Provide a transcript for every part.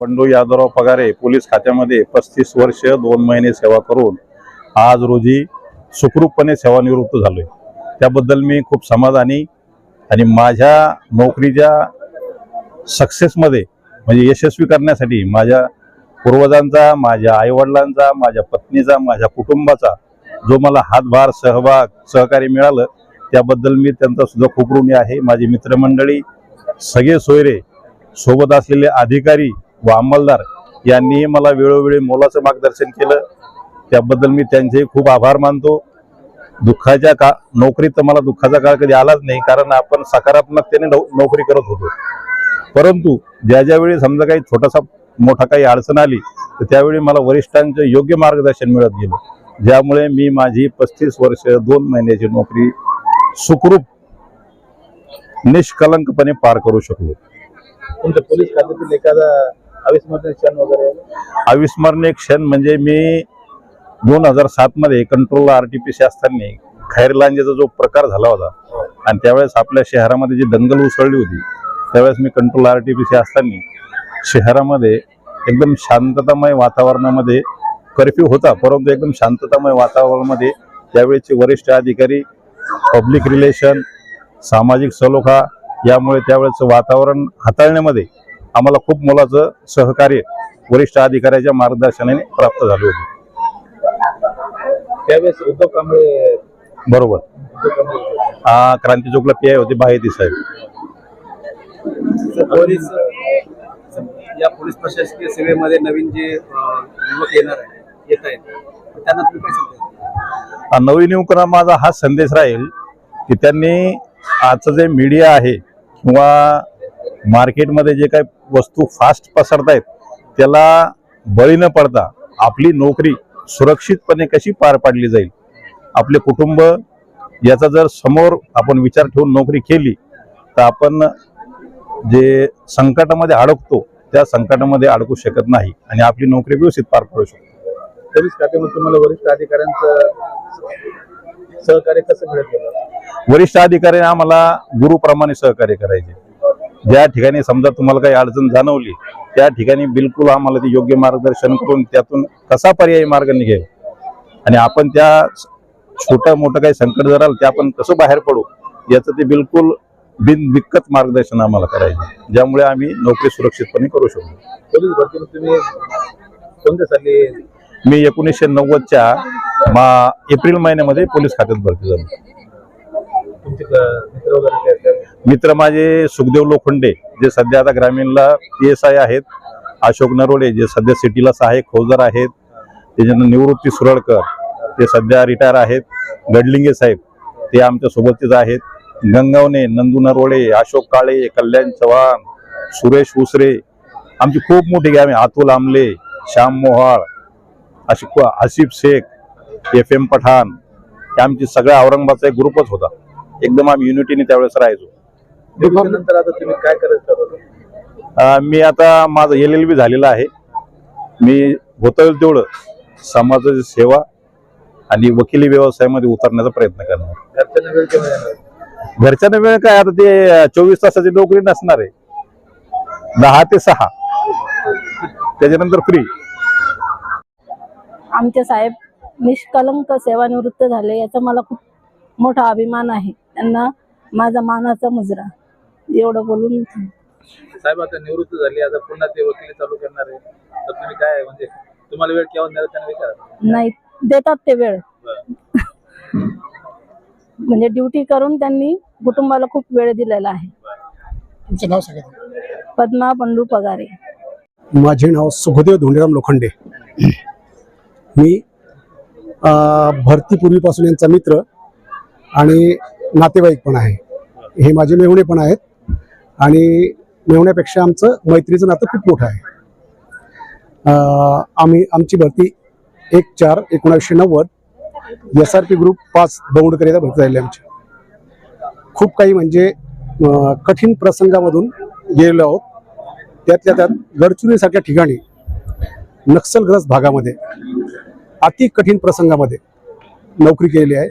Pandu Yadavrao Pagare police खात्यामध्ये पस्तीस वर्ष दोन महिने सेवा करून आज रोजी सुखरूपपणे सेवानिवृत्त झालोय. त्याबद्दल मी खूप समाधानी आणि माझ्या नोकरीच्या सक्सेसमध्ये म्हणजे यशस्वी करण्यासाठी माझ्या पूर्वजांचा माझ्या आईवडिलांचा माझ्या पत्नीचा माझ्या कुटुंबाचा जो मला हातभार सहभाग सहकार्य मिळालं त्याबद्दल मी त्यांचा सुद्धा खूप ऋणी आहे. माझी मित्रमंडळी सगळे सोयरे सोबत असलेले अधिकारी व अंमलदार यांनीही मला वेळोवेळी मोलाचं मार्गदर्शन केलं. त्याबद्दल मी त्यांचे खूप आभार मानतो. दुःखाच्या का नोकरीत तर मला दुःखाचा काळ कधी आलाच नाही कारण आपण सकारात्मकतेने नोकरी करत होतो. परंतु ज्या ज्यावेळी समजा काही छोटासा मोठा काही अडचण आली तर त्यावेळी मला वरिष्ठांचं योग्य मार्गदर्शन मिळत गेलं. ज्यामुळे मी माझी पस्तीस वर्ष दोन महिन्याची नोकरी सुखरूप निष्कलंकपणे पार करू शकलो. तुमच्या पोलीस खात्यातील एखादा अविस्मरणीय क्षण वगैरे? अविस्मरणीय क्षण म्हणजे मी दोन हजार सात मध्ये कंट्रोल आरटीपीसी असताना खैरलांजेचा जो प्रकार झाला होता आणि त्यावेळेस आपल्या शहरामध्ये जी दंगल उसळली होती त्यावेळेस मी कंट्रोल आरटीपीसी असताना शहरामध्ये एकदम शांततामय वातावरणामध्ये कर्फ्यू होता परंतु एकदम शांततामय वातावरणामध्ये त्यावेळेचे वरिष्ठ अधिकारी पब्लिक रिलेशन सामाजिक सलोखा यामुळे त्यावेळेचं वातावरण हाताळण्यामध्ये आम्हाला खूप मोलाचं सहकार्य वरिष्ठ अधिकाऱ्याच्या मार्गदर्शनाने प्राप्त झाले होते. त्यावेळेस उद्धव कांबळे बरोबर. हा क्रांती चौकला पी आय होते बाहेती साहेब. पोलीस या पोलीस प्रशासकीय सेवेमध्ये नवीन जे युवक येणार आहे येत आहेत त्यांना तुम्ही काय सांगता? हा नवीन युवकांना माझा हा संदेश राहील की त्यांनी आजचं जे मीडिया आहे किंवा मार्केटमध्ये जे काही वस्तू फास्ट पसरतायत त्याला बळी न पडता आपली नोकरी सुरक्षितपणे कशी पार पाडली जाईल? आपले कुटुंब याचा जर समोर आपण विचार ठेवून नोकरी केली तर आपण जे संकटामध्ये अडकतो त्या संकटामध्ये अडकू शकत नाही आणि आपली नोकरी व्यवस्थित पार पाडू शकतो. पोलीस खात्यामध्ये तुम्हाला वरिष्ठ अधिकाऱ्यांचं सहकार्य कसं मिळत वरिष्ठ अधिकाऱ्यांनी आम्हाला गुरुप्रमाणे सहकार्य करायचे. ज्या ठिकाणी समजा तुम्हाला काही अडचण जाणवली त्या ठिकाणी बिलकुल आम्हाला ते योग्य मार्गदर्शन करून त्यातून कसा पर्यायी मार्ग निघेल? आणि आपण त्या छोटं मोठं काही संकट जर आलं ते आपण कसं बाहेर पडू? याचं ते बिलकुल बिनदिक्कत मार्गदर्शन आम्हाला करायचे ज्यामुळे आम्ही नोकरी सुरक्षितपणे करू शकतो तुम्ही साली मी एकोणीसशे नव्वदच्या मा एप्रिल महिन्यामध्ये पोलीस खात्यात भरती झालो. मित्र माझे सुखदेव लोखंडे जे सध्या आता ग्रामीणला पी एस आय आहेत. अशोक नरोडे जे सध्या सिटीला सहाय्यक फौजदार आहेत. त्याच्यानंतर निवृत्ती सुरळकर ते सध्या रिटायर आहेत. गडलिंगे साहेब ते आमच्या सोबतच आहेत. गंगावणे नंदू नरोडे अशोक काळे कल्याण चव्हाण सुरेश उसरे आमची खूप मोठी गॅम आहे अतुल आमले श्याम मोहाळ अशी आसिफ शेख एफ एम पठाण हे आमची सगळ्या औरंगाबादचा एक ग्रुपच होता. एकदम आम्ही युनिटीने त्यावेळेस राहायचो. नंतर आता तुम्ही काय करायचं ठरवलं अं, मी आता माझं एल एल बी झालेलं आहे. मी होता येईल तेवढं. समाजाची सेवा आणि वकिली व्यवसायामध्ये उतरण्याचा प्रयत्न करणार. घरच्यांना वेळ काय? आता ते चोवीस तासाची नोकरी नसणार आहे. दहा ते सहा. त्याच्यानंतर फ्री आमचे साहेब निष्कलंक सेवानिवृत्त झाले याचा मला खूप मोठा अभिमान आहे. त्यांना माझा मानाचा मुजरा. एवढं बोलून साहेब आता निवृत्त झाली आता पुन्हा ते वकिली चालू करणार आहे. तर तुम्ही काय म्हणजे तुम्हाला वेळ केव्हा देणार त्यांना विचारा. नाही देतात ते वेळ. म्हणजे ड्युटी करून त्यांनी कुटुंबाला खूप वेळ दिलेला आहे. तुमचं नाव सांगा. पद्मा पंडू पगारे. माझे नाव सुखदेव धोंडीराम लोखंडे. मी अं, भरतीपूर्वीपासून यांचा मित्र आणि नातेवाईक पण आहे. हे माझे मेहुणे पण आहेत. आणि मेहुण्यापेक्षा आमचं मैत्रीचं नातं खूप मोठं आहे. आम्ही आमची भरती एक चार एकोणीसशे नव्वद एस आर पी ग्रुप पाच दौंडकरिता भरती झालेली आमची. खूप काही म्हणजे कठीण प्रसंगामधून गेलेलो आहोत. त्यातल्या त्यात गडचिरोलीसारख्या ठिकाणी नक्षलग्रस्त भागामध्ये अति कठीण प्रसंगामध्ये नोकरी केलेली आहे.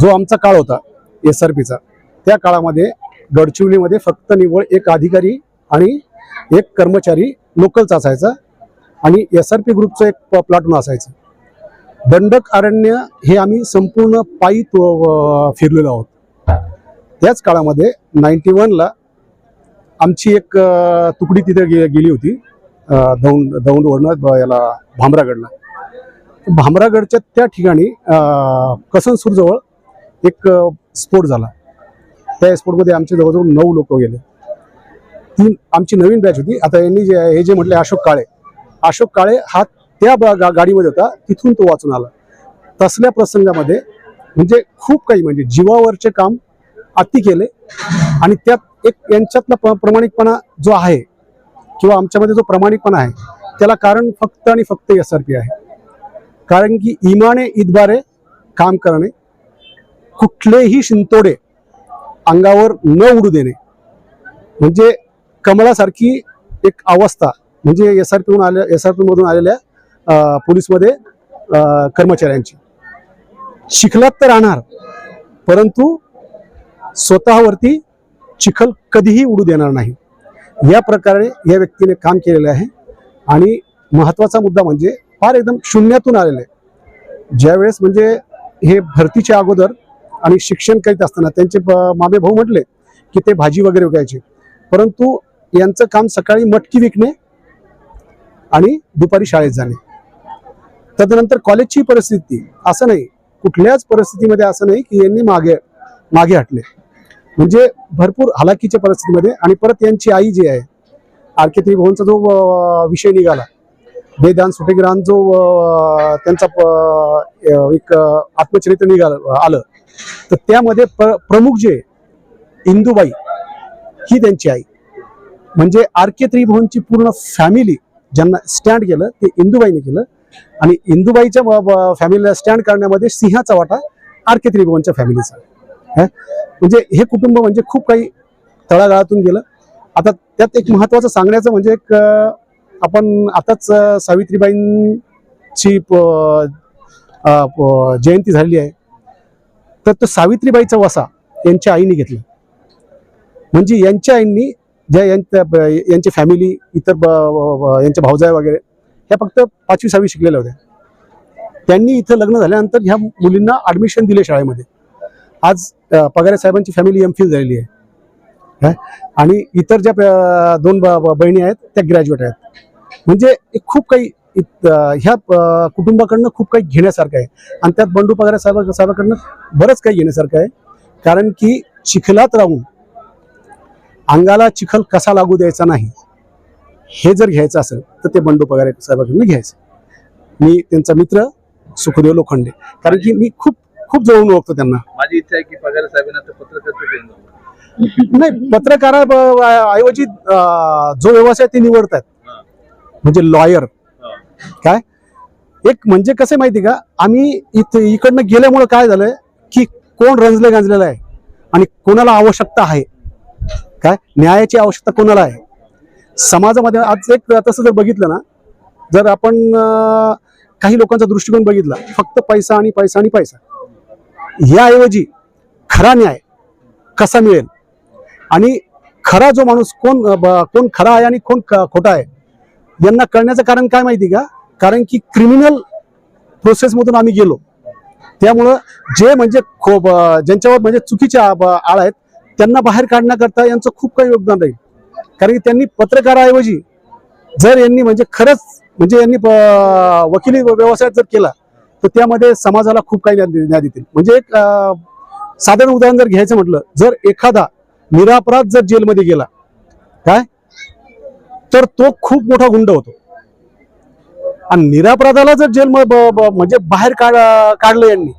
जो आमचा काळ होता एस आर पीचा त्या काळामध्ये गडचिवलीमध्ये फक्त निव्वळ एक अधिकारी आणि एक कर्मचारी लोकलचा असायचा आणि एस आर पी ग्रुपचं एक प्लाटून असायचं. दंडक अरण्य हे आम्ही संपूर्ण पायी तो- फिरलेलो आहोत. त्याच काळामध्ये नाईन्टी वनला आमची एक तुकडी तिथे गे गेली होती दौंड दौंडवरनं याला भामरागडला. भामरागडच्या त्या ठिकाणी कसनसूरजवळ एक स्फोट झाला. त्या एक्सपोर्टमध्ये आमचे जवळजवळ नऊ लोक गेले. ती आमची नवीन बॅच होती. आता यांनी जे हे जे म्हटले अशोक काळे अशोक काळे हा त्या ब- गा- गाडीमध्ये होता. तिथून तो वाचून आला. तसल्या प्रसंगामध्ये म्हणजे खूप काही म्हणजे जीवावरचे काम अति केले. आणि त्यात एक यांच्यातला प्रमाणिकपणा प्रामाणिकपणा जो आहे किंवा आमच्यामध्ये जो प्रामाणिकपणा आहे त्याला कारण फक्त आणि फक्त एस आर पी आहे. कारण की इमाने इदबारे काम करणे कुठलेही शिंतोडे अंगावर न उडू देणे. म्हणजे कमळासारखी एक अवस्था म्हणजे एस आर पीहून आल्या एस आर पीमधून आलेल्या पोलीसमध्ये कर्मचाऱ्यांची. शिकलात तर राहणार परंतु स्वतःवरती चिखल कधीही उडू देणार नाही. या प्रकारे या व्यक्तीने काम केलेलं आहे. आणि महत्त्वाचा मुद्दा म्हणजे फार एकदम शून्यातून आलेले. ज्यावेळेस म्हणजे हे भरतीच्या अगोदर आणि शिक्षण करीत असताना त्यांचे मामे भाऊ म्हटले की ते भाजी वगैरे विकायचे परंतु यांचं काम सकाळी मटकी विकणे आणि दुपारी शाळेत जाणे. तदनंतर कॉलेजची परिस्थिती असं नाही कुठल्याच परिस्थितीमध्ये असं नाही की यांनी मागे मागे हटले. म्हणजे भरपूर हलाखीच्या परिस्थितीमध्ये आणि परत यांची आई जी आहे आर के त्रिभुवनचा जो विषय निघाला वेदांत सुटेग्राम जो त्यांचा एक आत्मचरित्र निघालं आलं तर त्यामध्ये प्र प्रमुख जे इंदुबाई ही त्यांची आई. म्हणजे आर के त्रिभुवनची पूर्ण फॅमिली ज्यांना स्टँड केलं ते इंदुबाईने केलं. आणि इंदुबाईच्या फॅमिलीला स्टँड करण्यामध्ये सिंहाचा वाटा आर के त्रिभुवनच्या फॅमिलीचा म्हणजे हे कुटुंब म्हणजे खूप काही तळागाळातून गेलं. आता त्यात एक महत्वाचं सांगण्याचं म्हणजे एक आपण आताच सावित्रीबाईंची प- जयंती झालेली आहे. तर तो सावित्रीबाईचा वसा यांच्या आईने घेतला. म्हणजे यांच्या आईंनी ज्या यांच्या ब- यांची फॅमिली इतर ब- यांच्या भावजाय वगैरे ह्या फक्त पाचवी सहावी शिकलेल्या होत्या. त्यांनी इथं लग्न झाल्यानंतर ह्या मुलींना ऍडमिशन दिले शाळेमध्ये. आज पगारे साहेबांची फॅमिली एम फिल झालेली आहे. काय? आणि इतर ज्या दोन ब- बहिणी आहेत त्या ग्रॅज्युएट आहेत. म्हणजे खूप काही ह्या कुटुंबाकडनं खूप काही घेण्यासारखं आहे. आणि त्यात बंडू पगारे साहेब साहेबाकडनं बरंच काही घेण्यासारखं आहे. कारण की चिखलात राहून अंगाला चिखल कसा लागू द्यायचा नाही हे जर घ्यायचं असेल तर ते बंडू पगारे साहेबांकडून घ्यायचं. मी त्यांचा मित्र सुखदेव लोखंडे. कारण की मी खूप खूप जवळून ओळखतो त्यांना. माझी इच्छा आहे की पगार साहेबांना नाही पत्रकारा ऐवजी जो व्यवसाय ते निवडतात. म्हणजे लॉयर. काय? एक म्हणजे कसं आहे माहिती का? आम्ही इथं इकडनं गेल्यामुळं काय झालंय की कोण रंजले गांजलेलं आहे आणि कोणाला आवश्यकता आहे? काय? न्यायाची आवश्यकता कोणाला आहे? समाजामध्ये आज एक तसं जर बघितलं ना जर आपण काही लोकांचा दृष्टिकोन बघितला फक्त पैसा आणि पैसा आणि पैसा. याऐवजी खरा न्याय कसा मिळेल? आणि खरा जो माणूस कोण कोण खरा आहे आणि कोण खोटा आहे यांना कळण्याचं कारण काय माहिती का? कारण की क्रिमिनल प्रोसेसमधून आम्ही गेलो. त्यामुळं जे म्हणजे खूप ज्यांच्यावर म्हणजे चुकीच्या आळ आहेत त्यांना बाहेर काढण्याकरता यांचं खूप काही योगदान राहील. कारण की त्यांनी पत्रकाराऐवजी जर यांनी म्हणजे खरंच म्हणजे यांनी वकिली व्यवसाय जर केला तर त्यामध्ये समाजाला खूप काही न्याय देतील. म्हणजे एक साधारण उदाहरण जर घ्यायचं म्हटलं जर एखादा निरापराध जर जेलमध्ये गेला काय? तर तो खूप मोठा गुंड होतो. आणि निरापराधाला जर जेल म्हणजे बाहेर काढ काढलं यांनी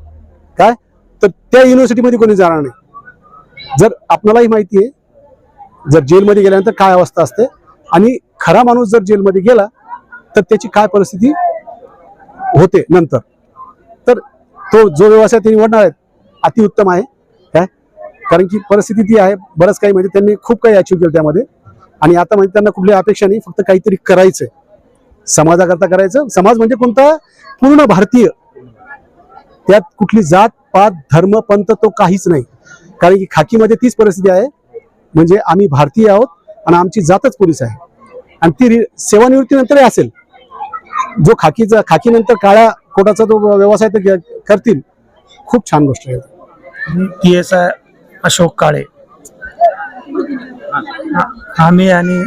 काय? तर त्या युनिव्हर्सिटीमध्ये कोणी जाणार नाही. जर आपणालाही माहिती आहे जर जेलमध्ये गेल्यानंतर काय अवस्था असते आणि खरा माणूस जर जेलमध्ये गेला तर त्याची काय परिस्थिती होते नंतर? तर तो जो व्यवसाय ते निवडणार आहेत अतिउत्तम आहे काय? कारण की परिस्थिती ती आहे बरंच काही म्हणजे त्यांनी खूप काही अचीव केलं त्यामध्ये. आणि आता म्हणजे त्यांना कुठली अपेक्षा नाही फक्त काहीतरी करायचंय. समाजाकरता करायचं. समाज म्हणजे कोणता? पूर्ण भारतीय. त्यात कुठली जात पात धर्म पंत तो काहीच नाही. कारण की खाकीमध्ये तीच परिस्थिती आहे. म्हणजे आम्ही भारतीय आहोत आणि आमची जातच पोलीस आहे. आणि ती रि- सेवानिवृत्तीनंतरही असेल. जो खाकीचा खाकीनंतर काळ्या कोटाचा जो व्यवसाय करतील. खूप छान गोष्ट आहे. P S I Ashok Kale. आम्ही आणि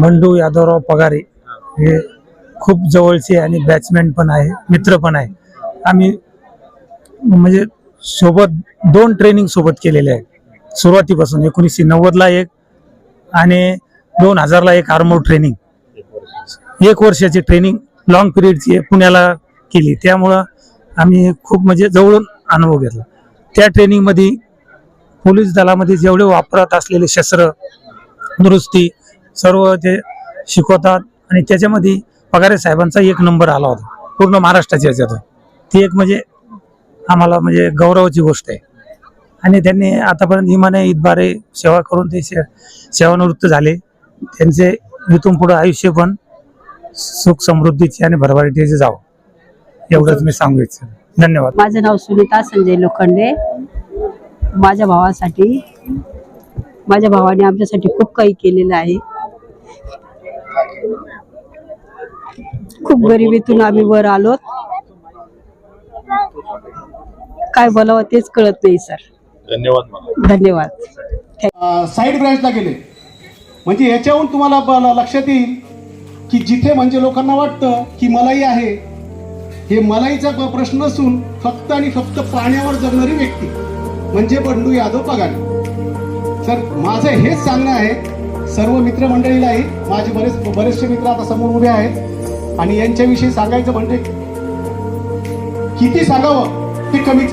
बंडू यादवराव पगारे हे खूप जवळचे आणि बॅट्समॅन पण आहे मित्र पण आहे. आम्ही म्हणजे सोबत दोन ट्रेनिंग सोबत केलेले आहे. सुरुवातीपासून एकोणीसशे नव्वदला एक आणि दोन हजारला एक आर्मोर ट्रेनिंग एक वर्षाची ट्रेनिंग लॉंग पिरियडची पुण्याला केली. त्यामुळं आम्ही खूप म्हणजे जवळून अनुभव घेतला. त्या ट्रेनिंगमध्ये पोलीस दलामध्ये जेवढे वापरात असलेले शस्त्र दुरुस्ती सर्व ते शिकवतात आणि त्याच्यामध्ये पगारे साहेबांचा एक नंबर आला होता. पूर्ण महाराष्ट्राच्या याच्यात. ती एक म्हणजे आम्हाला म्हणजे गौरवाची गोष्ट आहे. आणि त्यांनी आतापर्यंत इमाने इतबारे सेवा करून ते से- सेवानिवृत्त झाले. त्यांचे इथून पुढे आयुष्य पण सुख समृद्धीचे आणि भरभराटीचे जावं. एवढंच मी सांगू इच्छितो. धन्यवाद. माझं नाव सुनीता संजय लोखंडे. माझ्या भावासाठी माझ्या भावाने आमच्यासाठी खूप काही केलेलं आहे. खूप गरिबीतून आम्ही वर आलो काय बोलावं तेच कळत नाही सर. धन्यवाद धन्यवाद. साईड ब्रँचला गेले. म्हणजे याच्याहून तुम्हाला लक्षात येईल की जिथे म्हणजे लोकांना वाटतं की मलाई आहे हे मलाईचा प्रश्न नसून फक्त आणि फक्त पाण्यावर जगणारी व्यक्ती. म्हणजे बंडू यादव पगारे. तर माझं हेच सांगणं आहे सर्व मित्रमंडळीलाही माझे बरेच बरेचसे मित्र आता समोर उभे आहेत आणि यांच्याविषयी सांगायचं म्हणजे किती सांगावं ते कमीच